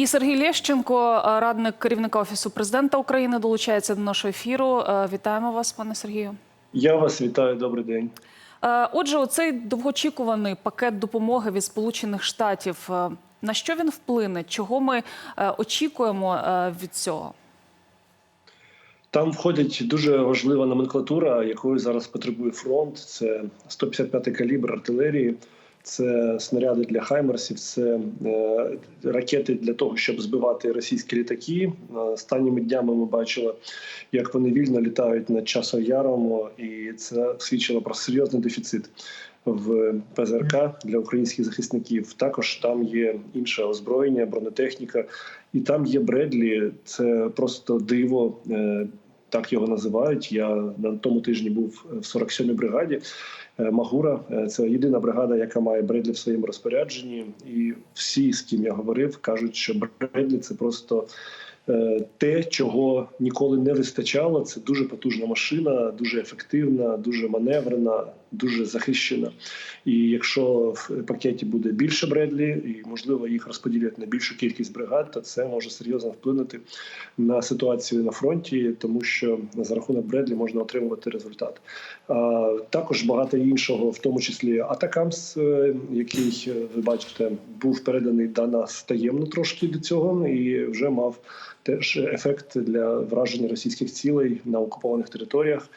І Сергій Лєщенко, е, радник керівника офісу президента України, долучається до нашого ефіру. Е, Вітаємо вас, пане Сергію. Я вас вітаю, добрий день. Е, Отже, оцей довгоочікуваний пакет допомоги від Сполучених Штатів. На що він вплине? Чого ми очікуємо від цього? Там входить дуже важлива номенклатура, якої зараз потребує фронт. Це 155-й калібр артилерії, це снаряди для хаймерсів, це е, ракети для того, щоб збивати російські літаки. Е, Останніми днями ми бачили, як вони вільно літають над часом і це свідчило про серйозний дефіцит. В ПЗРК для українських захисників також там є інше озброєння, бронетехніка, і там є Бредлі. Це просто диво. е, Так його називають. Я на тому тижні був в 47-й бригаді. Е, Магура е, це єдина бригада, яка має Бредлі в своєму розпорядженні. І всі, з ким я говорив, кажуть, що Бредлі це просто е, те, чого ніколи не вистачало. Це дуже потужна машина, дуже ефективна, дуже маневрена, дуже захищена. І якщо в пакеті буде більше Бредлі, і можливо їх розподілять на більшу кількість бригад, то це може серйозно вплинути на ситуацію на фронті, тому що за рахунок Бредлі можна отримувати результат. А також багато іншого, в тому числі Атакамс, е, який е, ви бачите, був переданий до нас таємно трошки до цього, і вже мав теж ефект для враження російських цілей на окупованих територіях.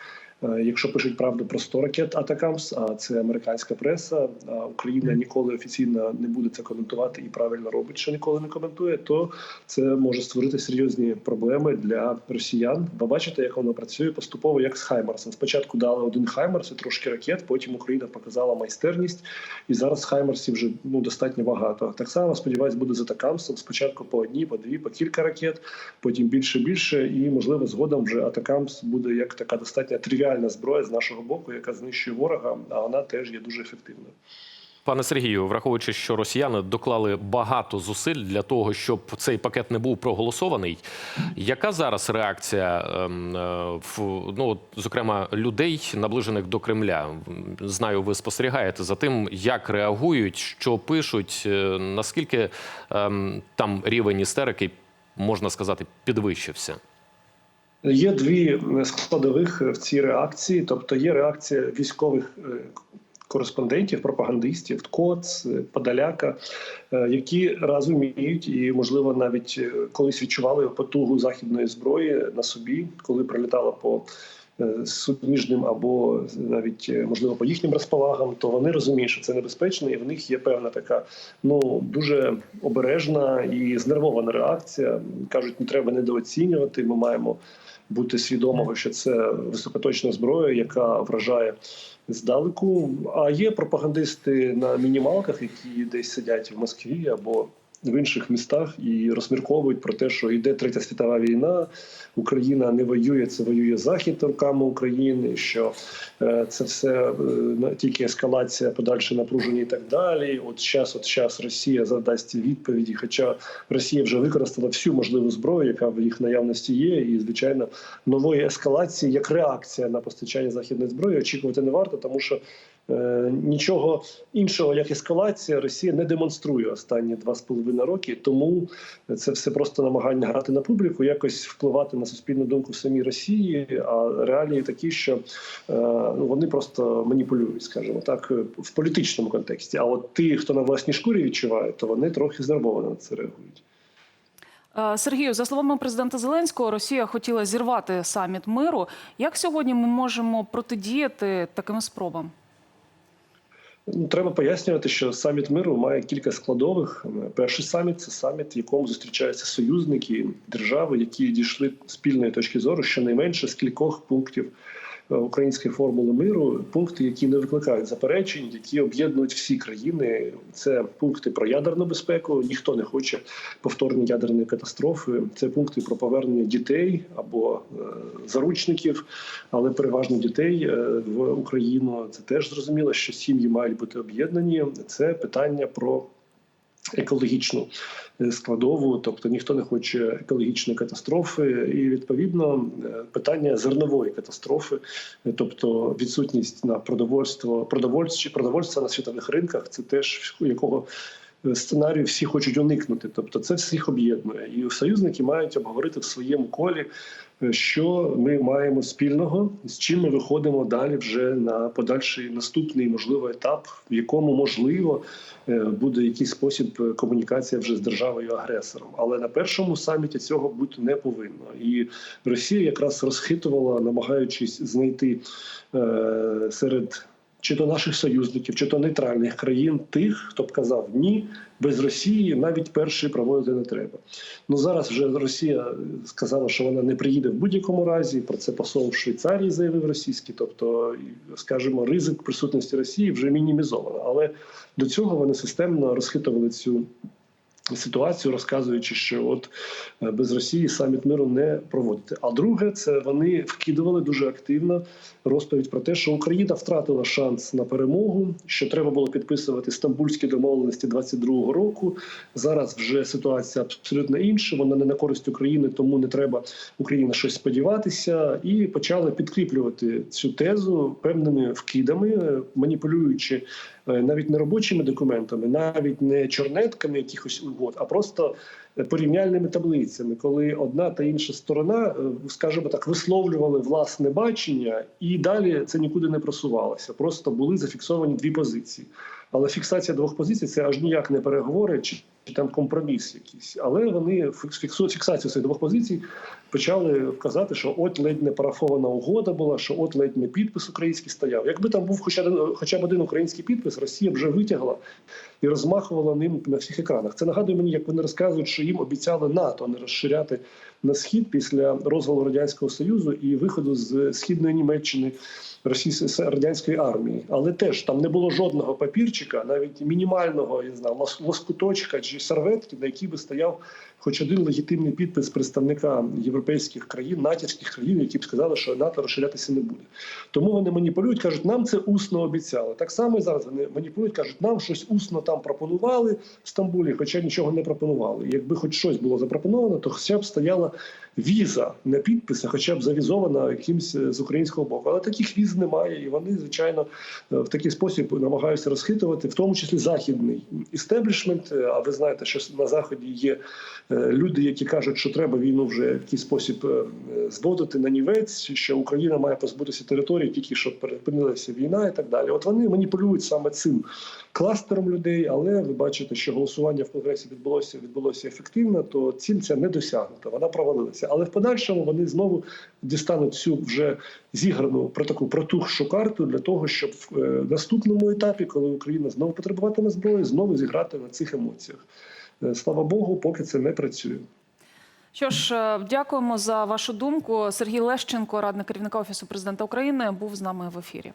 Е, Якщо пишуть правду про 100 ракет Атакамс, а це американська преса, а Україна ніколи офіційно не буде це коментувати і правильно робить, що ніколи не коментує, то це може створити серйозні проблеми для росіян. Ви бачите, як воно працює поступово, як з Хаймарсом. Спочатку дали один Хаймарс і трошки ракет, потім Україна показала майстерність, і зараз Хаймарсів вже ну достатньо багато. Так само сподіваюсь, буде з Атакамсом. Спочатку по одній, по дві, по кілька ракет, потім більше, більше, і можливо згодом вже Атакамс буде як така достатньо тривіальна зброя з нашого боку, яка знищує ворога, а вона теж є дуже ефективною. Пане Сергію, враховуючи, що росіяни доклали багато зусиль для того, щоб цей пакет не був проголосований. Яка зараз реакція ем, е, ну, зокрема людей, наближених до Кремля? Знаю, ви спостерігаєте за тим, як реагують, що пишуть, е, наскільки ем, там рівень істерики, можна сказати, підвищився. Є дві складових в цій реакції, тобто є реакція військових е, кореспондентів, пропагандистів, КОЦ, е, Подоляка, е, які розуміють і, можливо, навіть е, колись відчували потугу західної зброї на собі, коли прилітала по е, суміжним або навіть е, можливо по їхнім розпалагам, то вони розуміють, що це небезпечно, і в них є певна така ну дуже обережна і знервована реакція. кажуть, не треба недооцінювати. Ми маємо бути свідомими, що це високоточна зброя, яка вражає здалеку. А є пропагандисти на мінімалках, які десь сидять в Москві або в інших містах і розмірковують про те, що йде третя світова війна, Україна не воює, це воює захід руками України. Що е, це все е, тільки ескалація, подальше напруження і так далі. От час, от час Росія задасть відповіді. Хоча Росія вже використала всю можливу зброю, яка в їх наявності є, і звичайно нової ескалації як реакція на постачання західної зброї очікувати не варто, тому що нічого іншого як ескалація Росія не демонструє останні два з половиною роки. Тому це все просто намагання грати на публіку, якось впливати на суспільну думку в самій Росії. А реалії такі, що е, ну вони просто маніпулюють, скажімо так, в політичному контексті. А от ті, хто на власній шкурі відчуває, то вони трохи знервовано на це реагують. Е, Сергію, за словами президента Зеленського, Росія хотіла зірвати саміт миру. Як сьогодні ми можемо протидіяти таким спробам? Ну, Треба пояснювати, що саміт миру має кілька складових. Перший саміт це саміт, в якому зустрічаються союзники держави, які дійшли спільної точки зору щонайменше з кількох пунктів е, української формули миру. Пункти, які не викликають заперечень, які об'єднують всі країни. Це пункти про ядерну безпеку. Ніхто не хоче повторної ядерної катастрофи. Це пункти про повернення дітей або е, заручників, але переважно дітей е, в Україну. Це теж зрозуміло, що сім'ї мають бути об'єднані. Це питання про екологічну е, складову, тобто ніхто не хоче екологічної катастрофи, і відповідно е, питання зернової катастрофи, е, тобто відсутність на продовольство, продовольчі продовольства на світових ринках, це теж якого. сценарію всі хочуть уникнути. Тобто, це всіх об'єднує, і союзники мають обговорити в своєму колі, що ми маємо спільного, з чим ми виходимо далі вже на подальший наступний можливо етап, в якому можливо е, буде якийсь спосіб е, комунікація вже з державою агресором. Але на першому саміті цього бути не повинно. І Росія якраз розхитувала, намагаючись знайти е, серед чи то наших союзників, чи то нейтральних країн тих, хто б казав ні, без Росії навіть перші проводити не треба. Ну зараз вже Росія сказала, що вона не приїде в будь-якому разі. Про це посол в Швейцарії заявив російський. Тобто, скажімо, ризик присутності Росії вже мінімізовано. Але до цього вони системно розхитували цю. Ситуацію розказуючи, що от е, без Росії саміт миру не проводити. А друге, це вони вкидували дуже активно розповідь про те, що Україна втратила шанс на перемогу, що треба було підписувати стамбульські домовленості 22-го року. Зараз вже ситуація абсолютно інша. Вона не на користь України, тому не треба Україні на щось сподіватися. І почали підкріплювати цю тезу певними вкидами, е, маніпулюючи навіть не робочими документами, навіть не чорнетками якихось угод, а просто порівняльними таблицями, коли одна та інша сторона, е, скажімо так, висловлювали власне бачення, і далі це нікуди не просувалося. Просто були зафіксовані дві позиції. Але фіксація двох позицій це аж ніяк не переговори чи, чи там компроміс якийсь. Але вони фіксу фіксацію цих двох позицій почали вказати, що от ледь не парафована угода була, що от ледь не підпис український стояв. Якби там був хоча хоча б один український підпис, Росія вже витягла і розмахувала ним на всіх екранах. Це нагадує мені, як вони розказують, що їм обіцяли НАТО не розширяти на схід після розвалу радянського союзу і виходу з східної Німеччини. Російської радянської армії, але теж там не було жодного папірчика, навіть мінімального я знаю, лоскуточка чи серветки, на якій би стояв хоч один легітимний підпис представника європейських країн, натівських країн, які б сказали, що НАТО розширятися не буде. Тому вони маніпулюють, кажуть, нам це усно обіцяли. Так само і зараз вони маніпулюють, кажуть, нам щось усно там пропонували в Стамбулі, хоча нічого не пропонували. Якби хоч щось було запропоновано, то хоча б стояла віза на підпис, а хоча б завізована якимсь е, з українського боку. Але таких віз немає, і вони, звичайно, е, в такий спосіб намагаються розхитувати, в тому числі західний істеблішмент. Е, А ви знаєте, що на заході є люди, які кажуть, що треба війну вже в який спосіб зводити на нівець, що Україна має позбутися території, тільки щоб перепинилася війна і так далі. От вони маніпулюють саме цим кластером людей, але ви бачите, що голосування в конгресі відбулося відбулося ефективно, то ціль ця не досягнута, вона провалилася. Але в подальшому вони знову дістануть цю вже зіграну про таку протухшу карту для того, щоб в е, наступному етапі, коли Україна знову потребуватиме зброї, знову зіграти на цих емоціях. Е, Слава Богу, поки це не працює. Що ж, е, дякуємо за вашу думку. Сергій Лещенко, радник керівника офісу президента України, був з нами в ефірі.